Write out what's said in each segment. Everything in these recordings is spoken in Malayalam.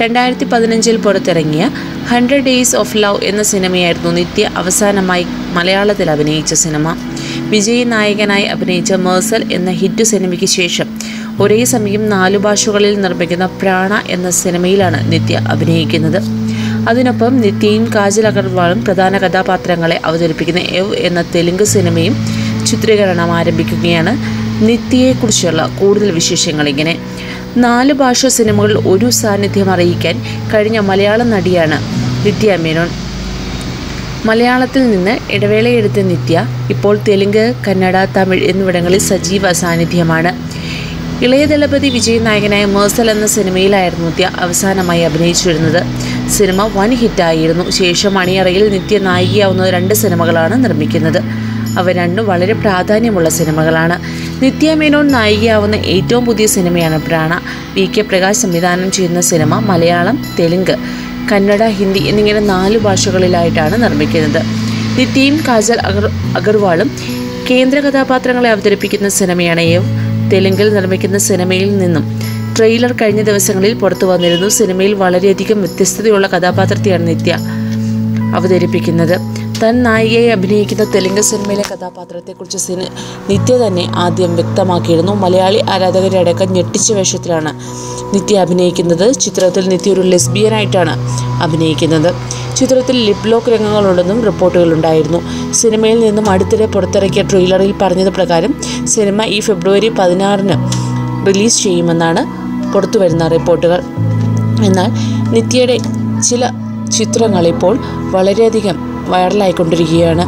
രണ്ടായിരത്തി പതിനഞ്ചിൽ പുറത്തിറങ്ങിയ ഹൺഡ്രഡ് ഡേയ്സ് ഓഫ് ലവ് എന്ന സിനിമയായിരുന്നു നിത്യ അവസാനമായി മലയാളത്തിൽ അഭിനയിച്ച സിനിമ. വിജയ് നായകനായി അഭിനയിച്ച മേഴ്സൽ എന്ന ഹിറ്റ് സിനിമയ്ക്ക് ശേഷം ഒരേ സമയം നാലു ഭാഷകളിൽ നിർമ്മിക്കുന്ന പ്രാണ എന്ന സിനിമയിലാണ് നിത്യ അഭിനയിക്കുന്നത്. അതിനൊപ്പം നിത്യയും കാജൽ അഗർവാളും പ്രധാന കഥാപാത്രങ്ങളെ അവതരിപ്പിക്കുന്ന എവ് എന്ന തെലുങ്ക് സിനിമയും ചിത്രീകരണം ആരംഭിക്കുകയാണ്. നിത്യയെക്കുറിച്ചുള്ള കൂടുതൽ വിശേഷങ്ങൾ ഇങ്ങനെ നാല് ഭാഷ സിനിമകളിൽ ഒരു സാന്നിധ്യം അറിയിക്കാൻ കഴിഞ്ഞ മലയാള നടിയാണ് നിത്യ മേനോൻ. മലയാളത്തിൽ നിന്ന് ഇടവേളയെടുത്ത നിത്യ ഇപ്പോൾ തെലുങ്ക് കന്നഡ തമിഴ് എന്നിവിടങ്ങളിൽ സജീവ സാന്നിധ്യമാണ്. ഇളയ ദളപതി വിജയ് നായകനായ മേഴ്സൽ എന്ന സിനിമയിലായിരുന്നു നിത്യ അവസാനമായി അഭിനയിച്ചിരുന്നത്. സിനിമ വൻ ഹിറ്റായിരുന്നു. ശേഷം അണിയറയിൽ നിത്യ നായികയാവുന്ന രണ്ട് സിനിമകളാണ് നിർമ്മിക്കുന്നത്. അവ രണ്ടും വളരെ പ്രാധാന്യമുള്ള സിനിമകളാണ്. നിത്യ മേനോൻ നായികയാവുന്ന ഏറ്റവും പുതിയ സിനിമയാണ് പ്രാണ. വി കെ പ്രകാശ് സംവിധാനം ചെയ്യുന്ന സിനിമ മലയാളം തെലുങ്ക് കന്നഡ ഹിന്ദി എന്നിങ്ങനെ നാല് ഭാഷകളിലായിട്ടാണ് നിർമ്മിക്കുന്നത്. നിത്യയും കാജൽ അഗർ അഗർവാളും കേന്ദ്ര കഥാപാത്രങ്ങളെ അവതരിപ്പിക്കുന്ന സിനിമയാണ് യവ് തെലുങ്കിൽ നിർമ്മിക്കുന്ന സിനിമയിൽ നിന്നും ട്രെയിലർ കഴിഞ്ഞ ദിവസങ്ങളിൽ പുറത്തു വന്നിരുന്നു. സിനിമയിൽ വളരെയധികം വ്യത്യസ്തതയുള്ള കഥാപാത്രത്തെയാണ് നിത്യ അവതരിപ്പിക്കുന്നത്. താൻ നായികയെ അഭിനയിക്കുന്ന തെലുങ്ക് സിനിമയിലെ കഥാപാത്രത്തെക്കുറിച്ച് സിനി നിത്യ തന്നെ ആദ്യം വ്യക്തമാക്കിയിരുന്നു. മലയാളി ആരാധകരെ അടക്കം ഞെട്ടിച്ച വേഷത്തിലാണ് നിത്യ അഭിനയിക്കുന്നത്. ചിത്രത്തിൽ നിത്യ ഒരു ലെസ്ബിയനായിട്ടാണ് അഭിനയിക്കുന്നത്. ചിത്രത്തിൽ ലിപ് ലോക്ക് രംഗങ്ങളുണ്ടെന്നും റിപ്പോർട്ടുകളുണ്ടായിരുന്നു. സിനിമയിൽ നിന്നും അടുത്തിടെ പുറത്തിറക്കിയ ട്രെയിലറിൽ പറഞ്ഞത് പ്രകാരം സിനിമ ഈ ഫെബ്രുവരി പതിനാറിന് റിലീസ് ചെയ്യുമെന്നാണ് പുറത്തു വരുന്ന റിപ്പോർട്ടുകൾ. എന്നാൽ നിത്യയുടെ ചില ചിത്രങ്ങൾ ഇപ്പോൾ വളരെയധികം വൈറലായിക്കൊണ്ടിരിക്കുകയാണ്.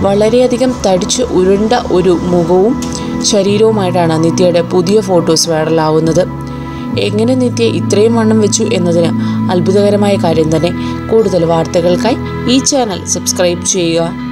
വളരെയധികം തടിച്ച് ഉരുണ്ട ഒരു മുഖവും ശരീരവുമായിട്ടാണ് നിത്യയുടെ പുതിയ ഫോട്ടോസ് വൈറലാവുന്നത്. എങ്ങനെ നിത്യ ഇത്രയും വണ്ണം വെച്ചു എന്നതിന് അത്ഭുതകരമായ കാര്യം തന്നെ. കൂടുതൽ വാർത്തകൾക്കായി ഈ ചാനൽ സബ്സ്ക്രൈബ് ചെയ്യുക.